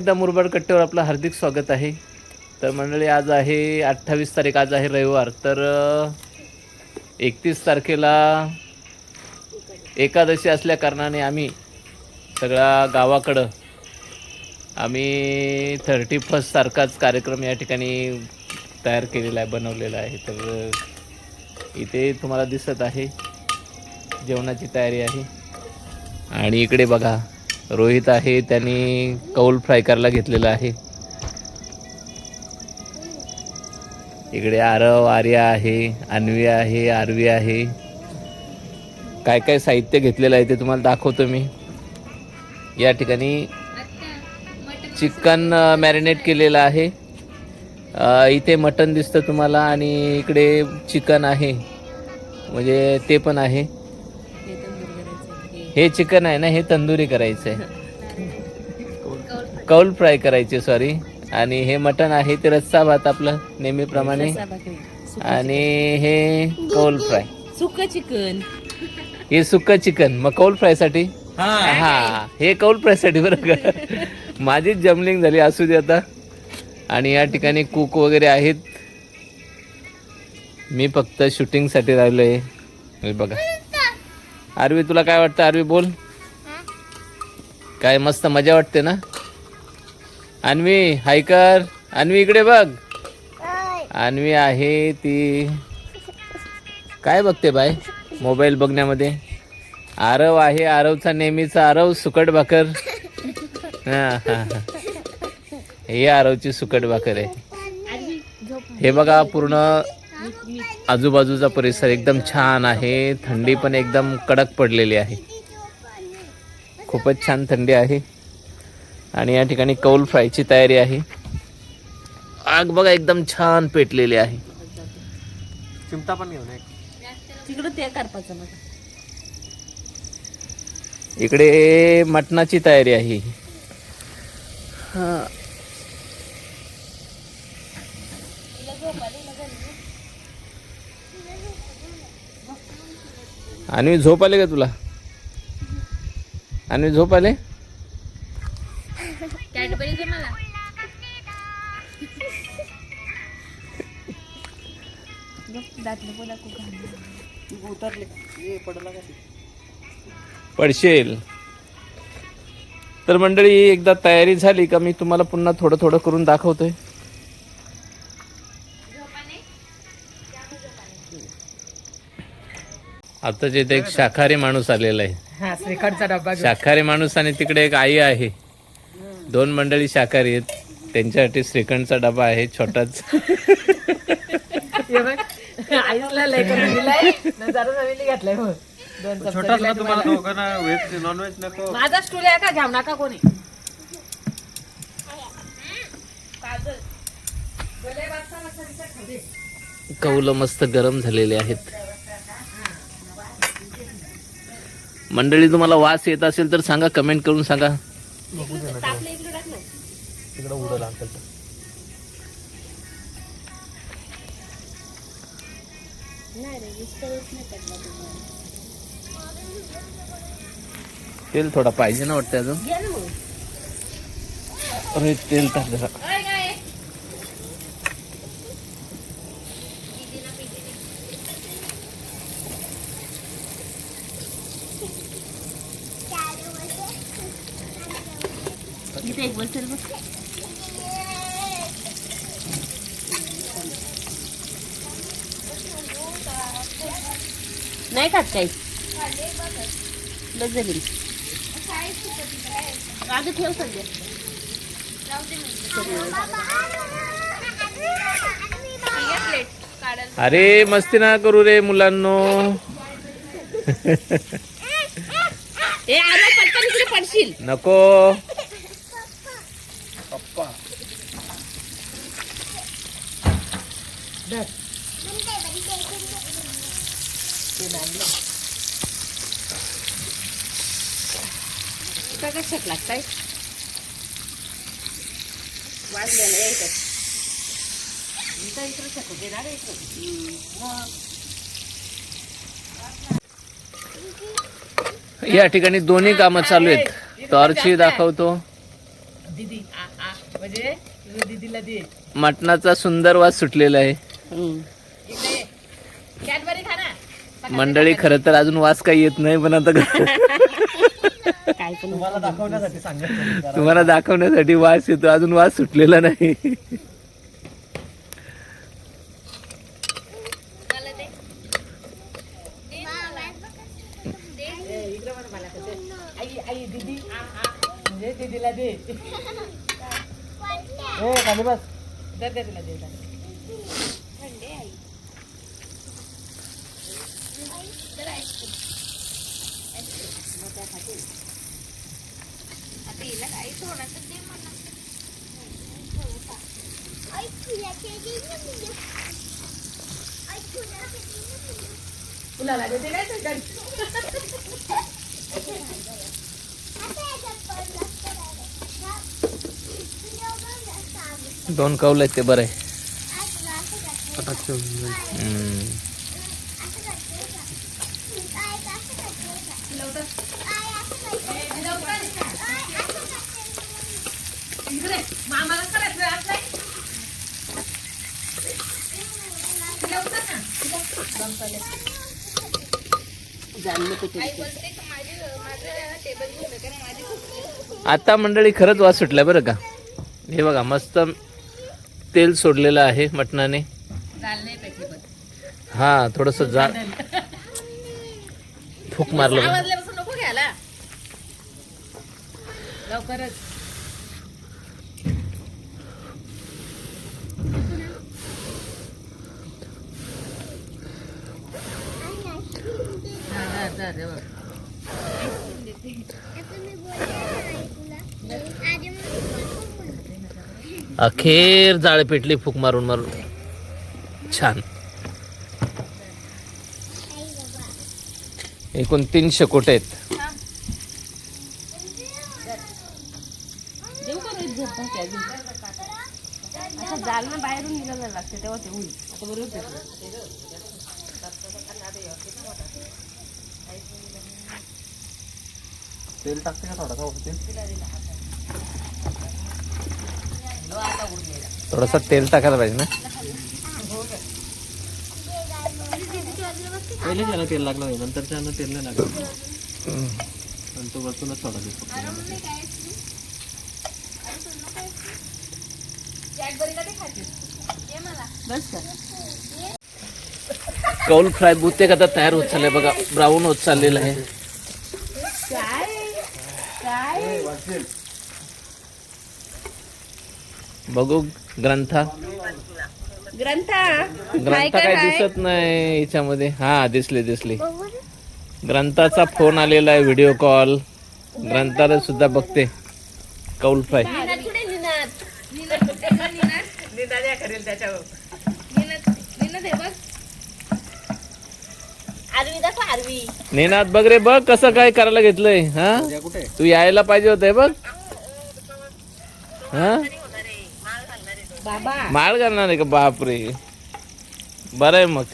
एकदा मुरबाड कट्ट्यावर आपलं हार्दिक स्वागत आहे. तर मंडळी आज आहे अठ्ठावीस तारीख आज आहे रविवार. तर एकतीस तारखेला एकादशी असल्या कारणाने आम्ही सगळ्या गावाकडं आम्ही थर्टी फर्स्ट सारखाच कार्यक्रम या ठिकाणी तयार केलेला आहे बनवलेला आहे. तर इथे तुम्हाला दिसत आहे जेवणाची तयारी आहे. आणि इकडे बघा रोहित आहे त्यांनी कौल फ्राय करायला घेतलेला आहे. इकडे आरव आर्या आहे अन्वी आहे आरवी आहे. काय काय साहित्य घेतलेलं आहे ते तुम्हाला दाखवतो मी. या ठिकाणी चिकन मॅरिनेट केलेलं आहे. इथे मटन दिसतं तुम्हाला आणि इकडे चिकन आहे. म्हणजे ते पण आहे. हे चिकन आहे ना हे तंदुरी करायचं आहे कौल फ्राय करायचे सॉरी आणि हे मटन आहे ते रस्सा भात आपलं नेहमीप्रमाणे. आणि हे कौल फ्राय. सुक चिकन. हे सुक्क चिकन. मग कौल फ्रायसाठी? हा. हे कौल फ्रायसाठी बरं का? माझीच जमलिंग झाली असू दे आता. आणि या ठिकाणी कुक वगैरे आहेत. मी फक्त शूटिंगसाठी राहिलो आहे हे बघा. आरवी तुला काय वाटतं? आरवी बोल. काय मस्त मजा वाटते ना? अन्वी हायकर. अन्वी इकडे बघ. अन्वी आहे ती. काय बघते बाय मोबाईल बघण्यामध्ये. आरव आहे आरवचा नेहमीचा आरव सुकट भाकर. हा हा हा. हे आरवची सुकट भाकर आहे. हे बघा पूर्ण आजूबाजूचा परिसर एकदम छान आहे. थंडी पण एकदम कडक पडलेली आहे. खूपच छान थंडी आहे. आणि या ठिकाणी कौल फ्रायची तयारी आहे. आग बघा एकदम छान पेटलेली आहे. चिमटा पण घेऊन एक तिकडं ते करपाचं मग इकडे मटणाची तयारी आहे. हा. आणि झोप आले का तुला? आणि झोप आले? कॅडबरी दे मला. उतरले. ये पडला का पडशेल. तर मंडळी एकदा तयारी झाली का मी तुम्हाला पुन्हा थोडं थोडं करून दाखवतोय. आता तिथे एक शाकाहारी माणूस आलेला आहे. हा श्रीखंडचा डब्बा शाकाहारी माणूस आणि तिकडे एक आई आहे. दोन मंडळी शाकाहारी आहेत. त्यांच्यासाठी श्रीखंडचा डबा आहे छोटाच. आईसला लय करून दिलाय. नंतर नवीन घेतलाय मग दोन चमचे छोटा दिलाय तुम्हाला दोघांना व्हेज नॉन व्हेज नको. तुम्हाला. माझा स्टूल आहे का? घ्याव नका कोणी. कौल मस्त गरम झालेले आहेत. मंडळी तुम्हाला वास येत असेल तर सांगा कमेंट करून सांगा. तेल थोडा पाहिजे ना वाटतं अजून. अरे तेल टाक इथे एक बसेल बघ नाही खात काही? आधी ठेव सध्या. अरे मस्ती ना करू रे मुलांनो. पटकन पडशील. नको. कशात लागताय वाजलेलं यायचं मग या ठिकाणी दोन्ही कामं चालू आहेत. टॉर्चही दाखवतो. दीदी आ- आ, म्हणजे? दीदीला दे. मटणाचा सुंदर वास सुटलेला आहे. मंडळी खरं तर अजून वास काही येत नाही पण आता तुम्हाला दाखवण्यासाठी सांगितलं तुम्हाला दाखवण्यासाठी वास येतो अजून वास सुटलेला नाही. इकडे म्हणा मला कसं आई आई दीदी. आ आ दीदीला दे. ए खाली बस. दे तिला दे जरा. फुलाला देते काय ते गण- दोन कौल आहेत ते बरं आहे पटाक ठेवून हम्म. इकडे मामाला करायचं. आता मंडळी खरंच वास सुटलाय बरं का? हे बघा मस्त तेल सोडलेलं आहे मटणाने. हा थोडस जा फूक मारलं लवकरच. बघ. अखेर जाळे पेटली फूक मारून मारून. छान. एकूण तीनशे कोट आहेत. बाहेरून निघायला लागते तेव्हा ते होईल. आता बरोबर तेल टाकते का थोडासा वरती? थोडस तेल टाकायला पाहिजे ना. पहिले त्याला तेल लागलं नाही नंतर त्यानं तेल नाही लागलं. आणि तो वरतूनच थोडा का कौल फ्राय बहुतेक आता तयार होत चाललंय बघा ब्राऊन होत चाललेलं आहे. बघू ग्रंथा. ग्रंथा. ग्रंथा काय दिसत नाही याच्यामध्ये. हा दिसले दिसले. ग्रंथाचा फोन आलेला आहे व्हिडिओ कॉल ग्रंथाला सुद्धा बघते. कौल फ्राय. त्याच्यावर. आरवी दाखव आरवी. नेनात बघ रे बघ कसं काय करायला घेतलंय हा? कुठे? तू यायला पाहिजे होते बघ. हा? बाबा. माळ घालणार आहे का बापरे. बरं आहे मग.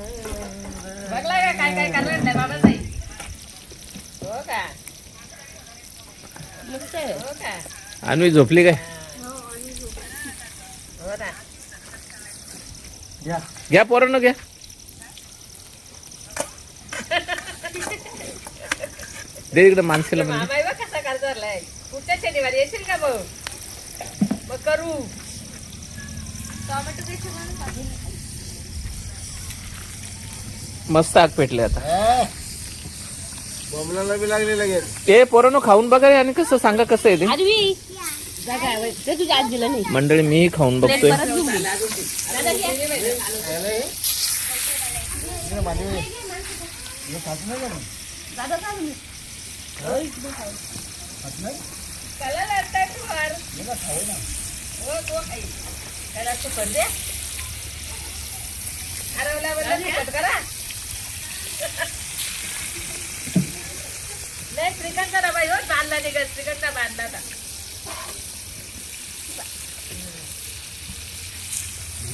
बघला का काय काय करणार नाही बाबा नाही हो का. हो का आणि झोपली काय हो ना या घ्या. पोरांनो घ्या. दे इकडे माणसेला म्हणजे कसा करतोय पुढच्या शनिवारी येशील का भाऊ? मग करू. मस्त आग पेटले आता. बॉम्बला बी लागले लगेच. ते पोरांनो खाऊन बघा आणि कसं सांगा कसं आहे ते. मंडळी मीही खाऊन बघतोय त्याला लागतंय फार. हो, तो खाईल. त्याला तू पण दे. हरवल्यावर तिखट करा. नाही श्रीखंड ना बाई हो बांधला निघत श्रीखंड बांधला आता. हो स्वीट घे थोडं सांगून नाही व्हायला पाहिजे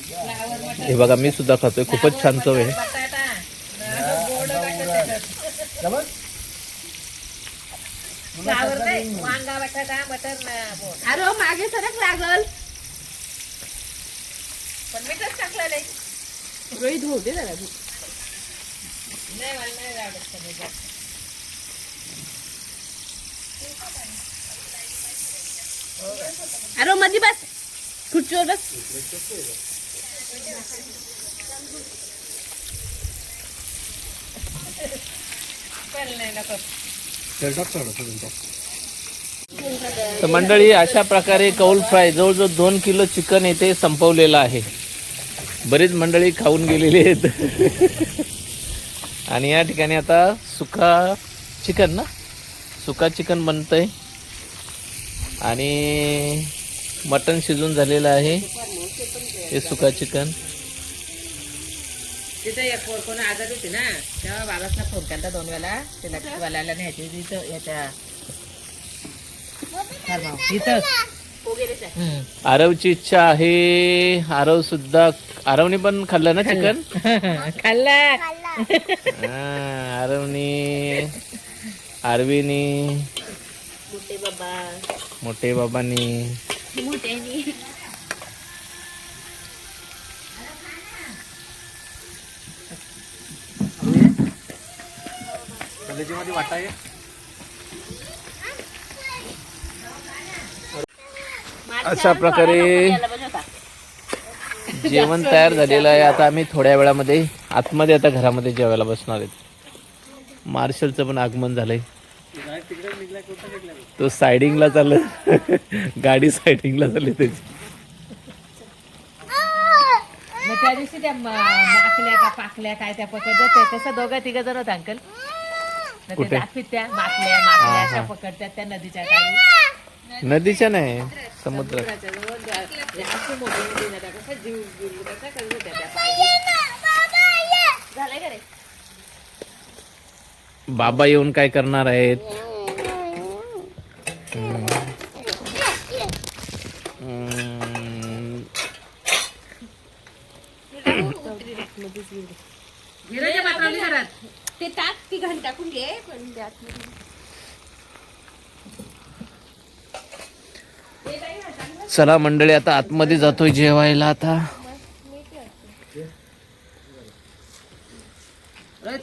हे बघा मी सुद्धा खातोय. खूपच छान चव आहे. अरे हो, मागे सरक लागल. पण मीठच टाकलं नाही रोहित भाऊ दे जरा तू. अरे हो, मधी बस. खुर्चीवर बस. तर मंडळी अशा प्रकारे कौल फ्राय जवळजवळ दोन किलो चिकन येथे संपवलेलं आहे. बरीच मंडळी खाऊन गेलेली आहेत. आणि या ठिकाणी आता सुका चिकन ना? सुका चिकन बनतंय. आणि मटण शिजून झालेलं आहे. हे सुका चिकन. तिथं एक कोण कोण आजारी होती ना तेव्हा बाबासला फोन केला दोन वेळा. त्याला वाल्याला न्यायची होती याच्या आरवची इच्छा आहे. आरव सुद्धा आरवने पण खाल्लं ना चिकन? खाल्ला. हा, आरवनी आरवीनी मोठे बाबा. मोठे बाबांनी. मोठ्यानी कलेजी मध्ये वाटा आहे. अशा प्रकारे जेवण तयार झालेलं आहे. आता आम्ही थोड्या वेळामध्ये आतमध्ये आता घरामध्ये जेवायला बसणार आहेत. मार्शलचं पण आगमन झालंय. तो सायडिंगला चाललं. गाडी सायडिंगला चालली त्याची. त्या दिवशी त्या पाकल्या काय त्या पकडतात ते तसं दोघं तिघ जण होत अंकल. कुठे? दाखवीत त्या माकल्या माकल्या अशा पकडतात त्या नदीच्या काठी नदीच्या नाही समुद्रात समुद्राच्या जवळ त्या- त्या अशी मोठी नदी ना त्या कशा जीव जीव कशा करत होत्या त्या पाण्यात. झालंय का रे बाबा येऊन काय करणार आहेत हम्म. विराच्या पात्रावली घरात ते टाक ती घाण टाकून घे पण त्यात चला मंडळी आता आतमध्ये जातोय जेवायला आता.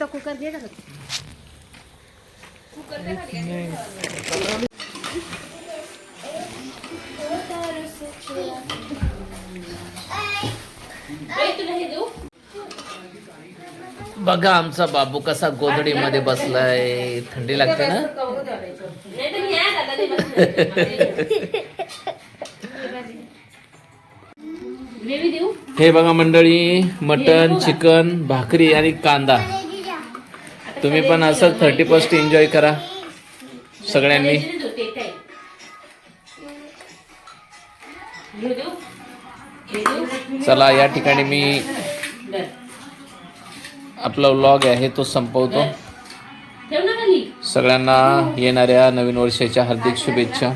कुकर घे का बघा आमचा बाबू कसा गोधडीमध्ये बसलाय. थंडी लागते ना? हे बघा मंडळी मटन चिकन भाकरी आणि कांदा. तुम्ही पण असं थर्टी फर्स्ट एन्जॉय करा. सगळ्यांनी. चला या ठिकाणी मी आपला व्लॉग आहे तो संपवतो. सगळ्यांना येणाऱ्या नवीन वर्षाच्या हार्दिक शुभेच्छा.